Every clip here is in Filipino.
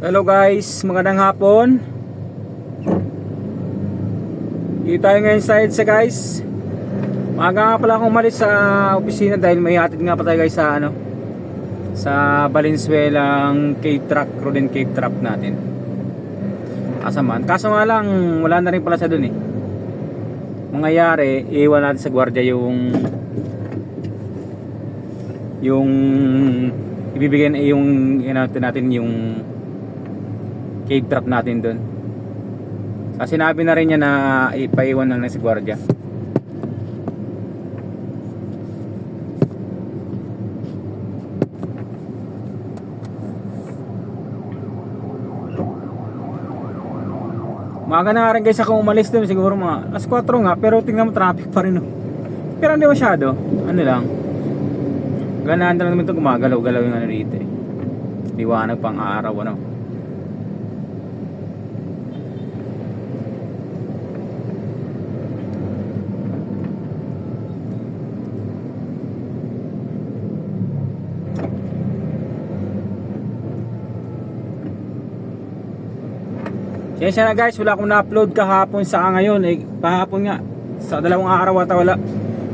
Hello guys, magandang hapon. Dito tayo ngayon sa EDSA guys. Maaga nga pala akong umalis sa opisina dahil may hatid nga pa tayo guys sa ano sa Valenzuela ang Cape Truck, Roden Cape Truck natin. Kasamaan. Kaso nga lang, wala na rin pala siya dun eh. Mangyayari, iwan natin sa gwardiya yung yung ibibigay na yung ano natin yung cave trap natin doon. Kasi sinabi na rin niya na ipaiwan na si gwardiya. Maaga na rin guys ako umalis doon siguro mga alas 4 nga pero tingnan mo traffic pa rin oh. Pero hindi masyado. Ano lang. Ganahan na lang naman ito gumagalaw-galaw yung ano dito eh. Liwanag pang araw ano. Kaya na guys, wala akong na-upload kahapon sa ngayon eh. Kahapon nga. Sa dalawang araw ata wala.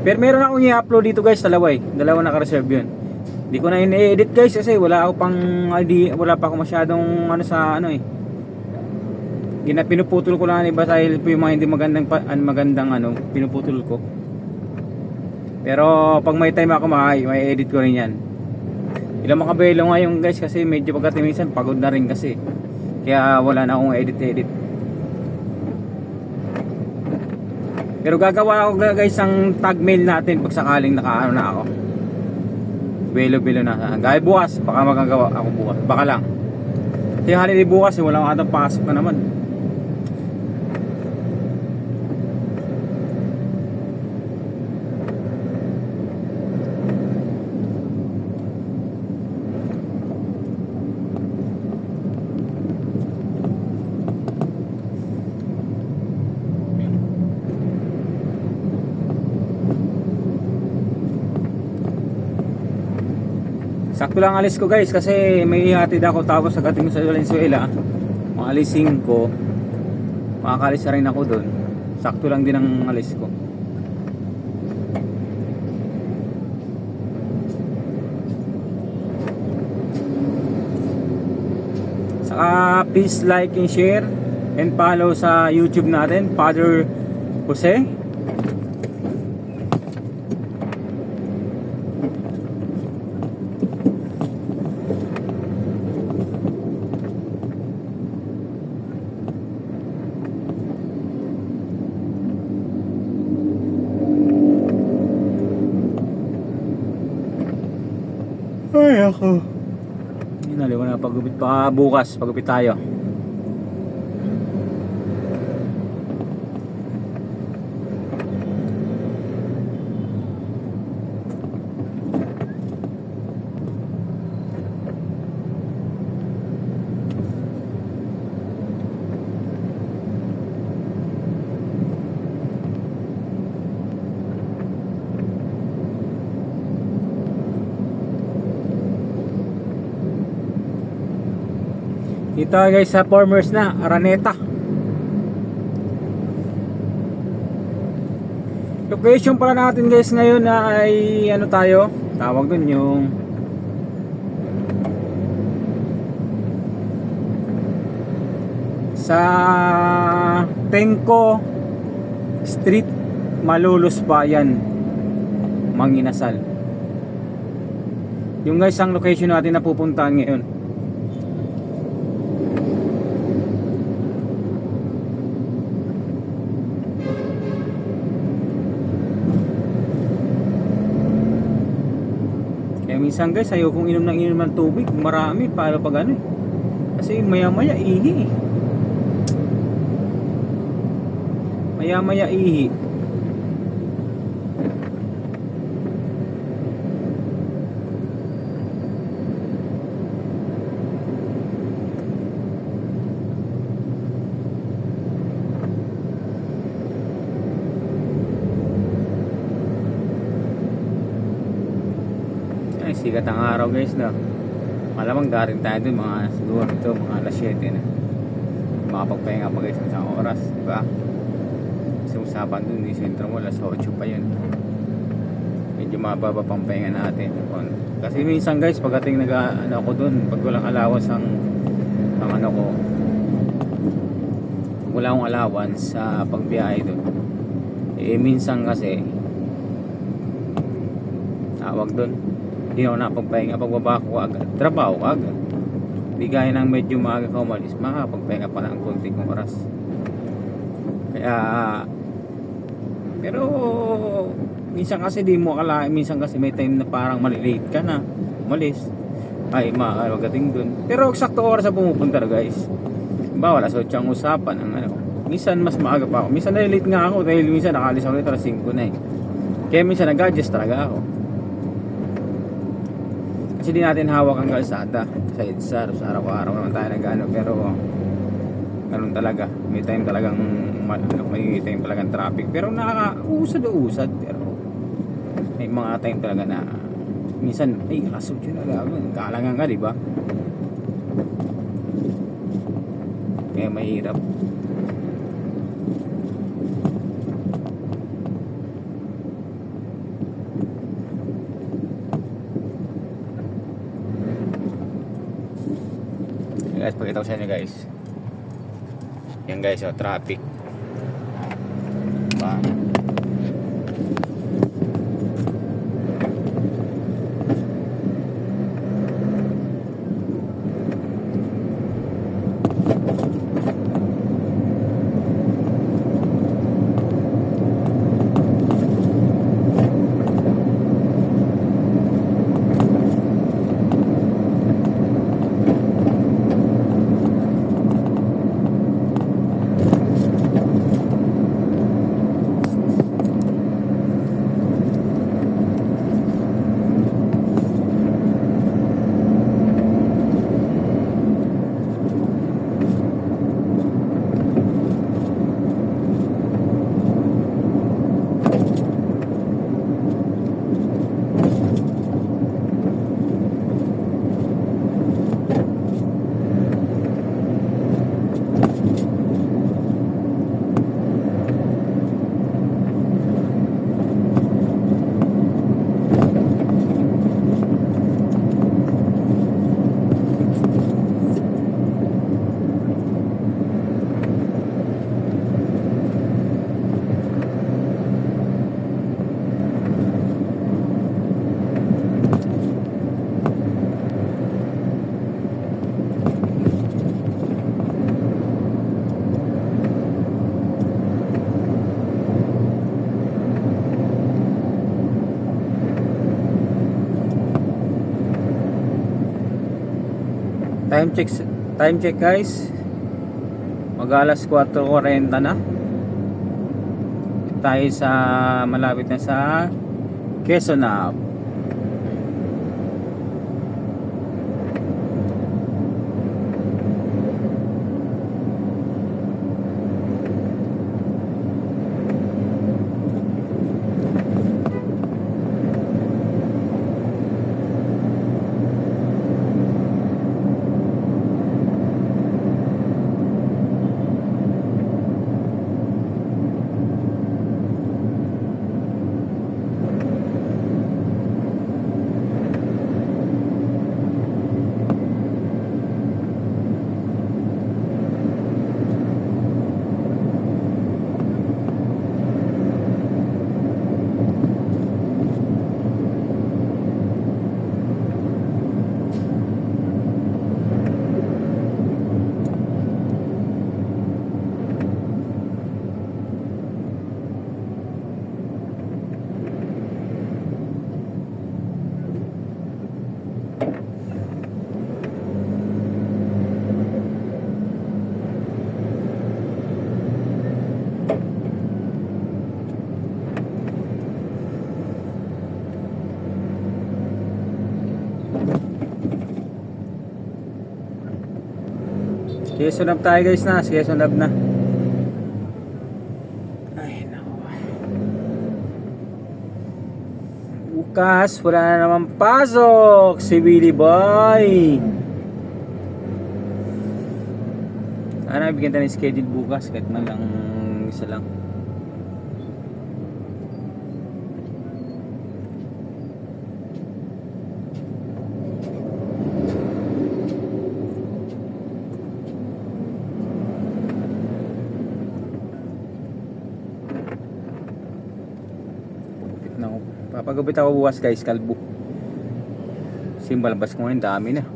Pero meron akong i-upload dito guys, dalawa eh. Dalawa naka-reserve yun. Hindi ko na in-edit guys kasi wala ako pang ID, wala pa ako masyadong ano sa ano eh. Gina pinuputol ko lang ang iba dahil po yung mga hindi magandang an, magandang ano, pinuputol ko. Pero pag may time ako may, may edit ko rin yan. Ilang makabelo nga yung guys kasi medyo pagkatimisan pagod na rin kasi. Kaya wala na akong edit-edit. Pero gagawa ako guys ang tag mail natin pag sakaling nakaano na ako. Belo-belo na. Gaya bukas, baka magagawa ako bukas. Baka lang. Kasi holiday bukas, eh, wala akong atang pasok na naman. Sakto lang alis ko guys kasi may ihatid ako tapos agating sa Valenzuela. Mga alis 5. Makakalis na rin ako doon. Sakto lang din ang alis ko. Saka please like and share and follow sa YouTube natin, Father Jose. Ay, ako. Yun, na pagupit pa bukas, pagupit tayo. Dito guys sa Formers na, Araneta. Location pala natin guys ngayon na ay ano tayo, tawag dun yung sa Tenko Street Malolos Bayan Manginasal. Yung guys ang location natin na pupuntahan ngayon Kaya minsan guys, ayokong inom ng inom ng tubig. Marami, para pag ano eh. Kasi maya maya ihi eh. Maya maya ihi. Ay, sikat ang araw guys na. Malamang galing tayo dun mga siguro ito mga alas 7 na. Makapagpahinga pa guys ng isang oras, di ba? Kasi usapan dun, di sentro mo, alas 8 pa yun. Medyo mababa pang pahinga natin. Kasi minsan guys, pagdating nag ano ako dun, pag walang allowance ang, ang ano ko, wala akong allowance sa pagbiyahe dun. Eh minsan kasi, tawag dun, hindi ako napagpahinga pagbaba ko agad. Trabaho ko agad. Gaya ng medyo maaga ka umalis, makakapagpahinga pa ng konting oras. Kaya, pero, minsan kasi di mo akalain, minsan kasi may time na parang malilate ka na, umalis. Ay, makakagating dun. Pero eksakto oras sa pumupunta guys. Bawal, alas 8 ang usapan. Ang ano, minsan mas maaga pa ako. Minsan nalilate nga ako dahil minsan nakalis ako dito alas 5 na eh. Kaya minsan nag-adjust talaga ako. Kasi di natin hawak ang kalsada sa EDSA. Sa araw-araw naman tayo nag-ano. Pero ganun talaga. May time talagang ano, may time talagang traffic. Pero nakaka-usad-usad. Pero may mga time talaga na minsan, ay, 8 na gagawin. Kalangan ka, di ba? Kaya mahirap. guys, pakita ko sa inyo guys. Yan guys, oh, traffic. Time check time check guys. Mag alas 4:40 na. Tayo sa malapit na sa Quezon na. Quezon Lab tayo guys na, Quezon Lab na. Ay, nako. wakas, wala na naman pasok si Willie Boy. Sana bigyan tayo ng schedule bukas kahit man lang isa lang. Kapit na ako. Papagupit ako bukas guys, kalbo. Kasi yung balabas ko ngayon, dami na.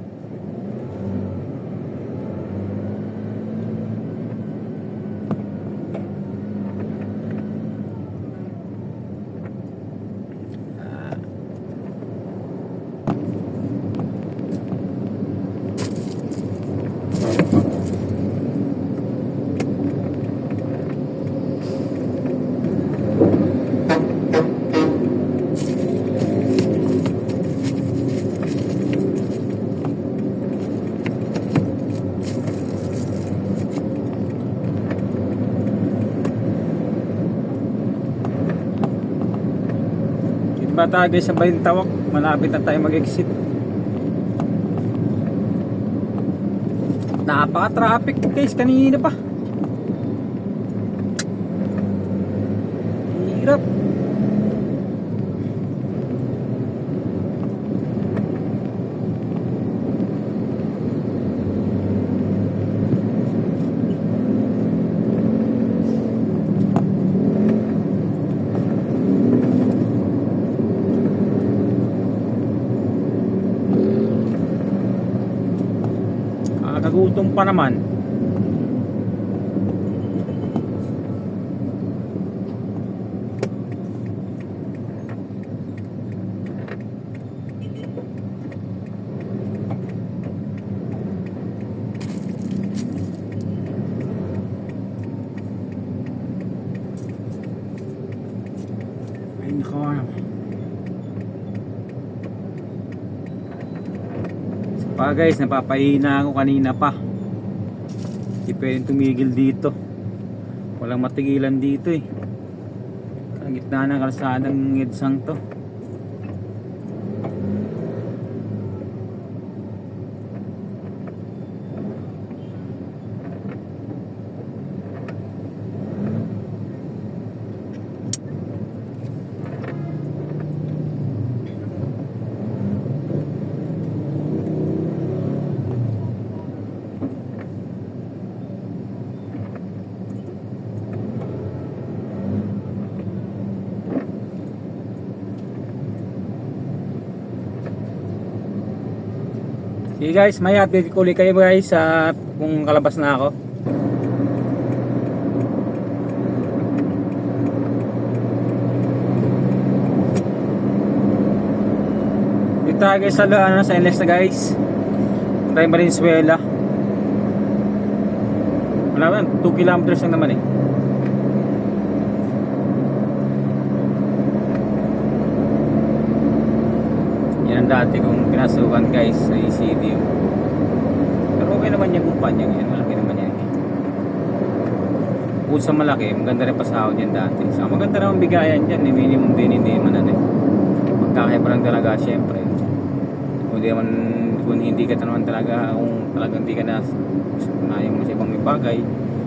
Guys sa Balintawak? Malapit na tayo mag-exit. Napaka-traffic guys kanina pa. Pa naman. Ay, nako. ano. Pa guys, napapahina ako kanina pa. Pwedeng tumigil dito. Walang matigilan dito eh. Ang gitna ng kalsadang Edsang to. Sige guys, may update ko ulit kayo guys sa kung kalabas na ako. Dito tayo guys sa, ano, sa NLEX na guys. Tayo Valenzuela. Wala ba, 2 kilometers lang naman eh. Yan dati kong pinasukan guys sa ECD. Pero okay naman yung kumpanya yan. Malaki naman yan. eh. Bukod sa malaki, maganda rin pasahod yan dati. Sa maganda naman bigayan dyan. eh. Minimum din hindi man ano. eh. Magkakaya pa lang talaga syempre. Kung naman kung hindi ka naman talaga kung talagang hindi ka na ayaw mo sa ibang bagay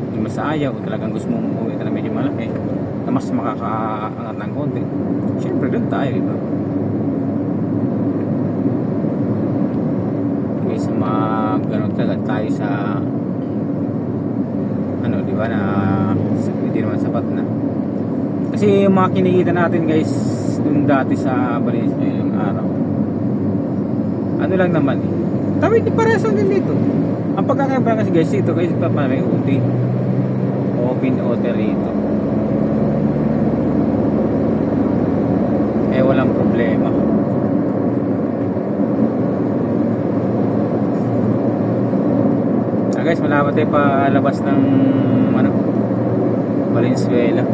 hindi mo sa ayaw kung talagang gusto mong umuwi na medyo malaki na mas makakaangat ng konti syempre doon tayo diba mga ganun talaga tayo sa ano di ba na hindi naman sapat na. Kasi yung mga kinikita natin guys dun dati sa Valencia yung araw. Ano lang naman eh. Tawid di parehas din dito. Ang pagkakaiba kasi guys dito guys pa pa may UT open order dito eh walang problema Malapit tayo palabas ng ano, Valenzuela.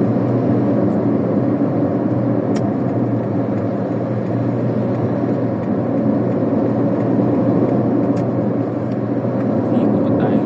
Ikot pa tayo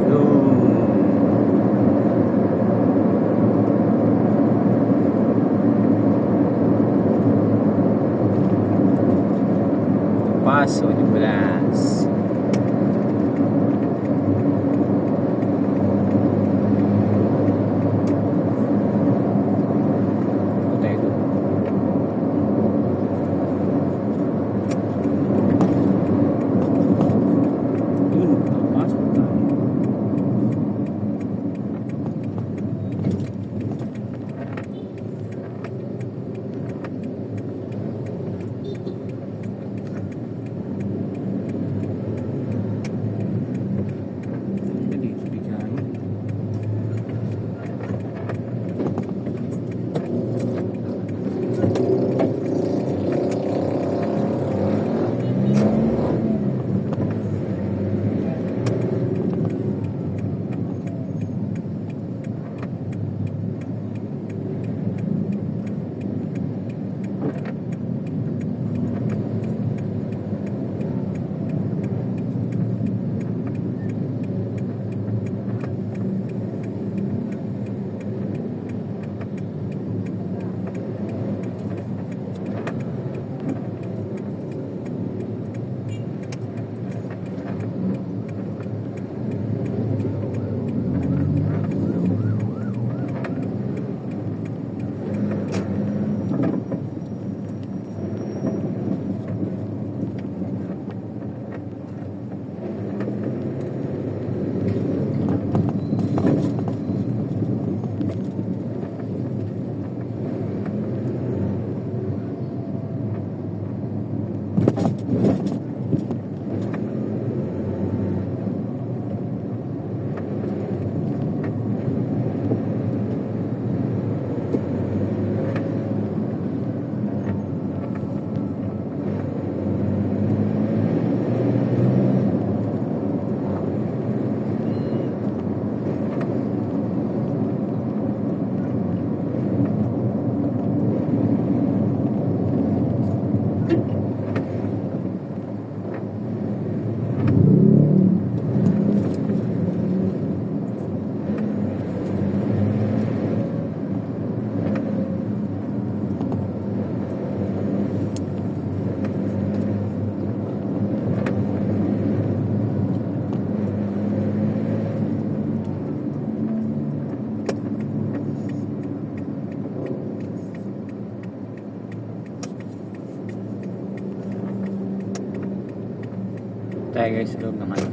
Tayo guys sa loob ng ano.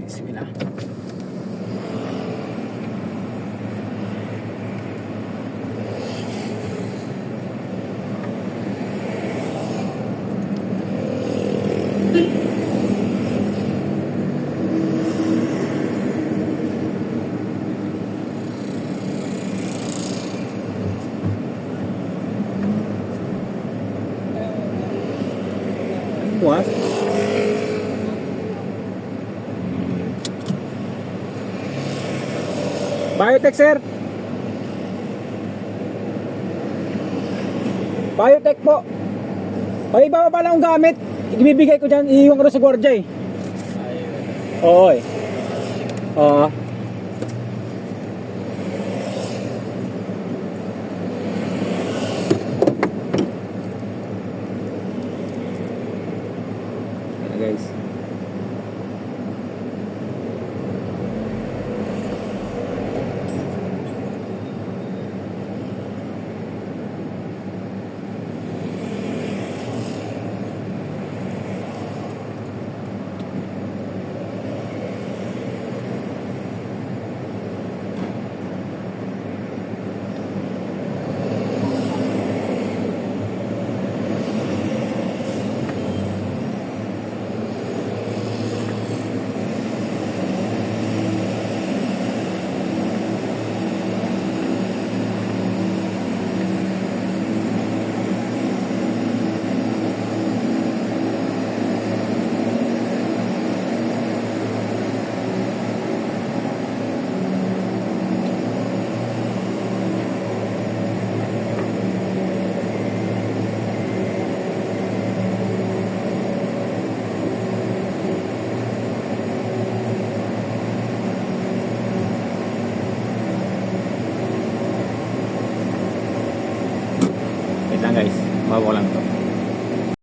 Bismillah. What? Biotech sir. Biotech po. Pag pa lang ang gamit, ibibigay ko dyan, iiwan ko sa gwardiya eh. Oo eh. Oo. Guys.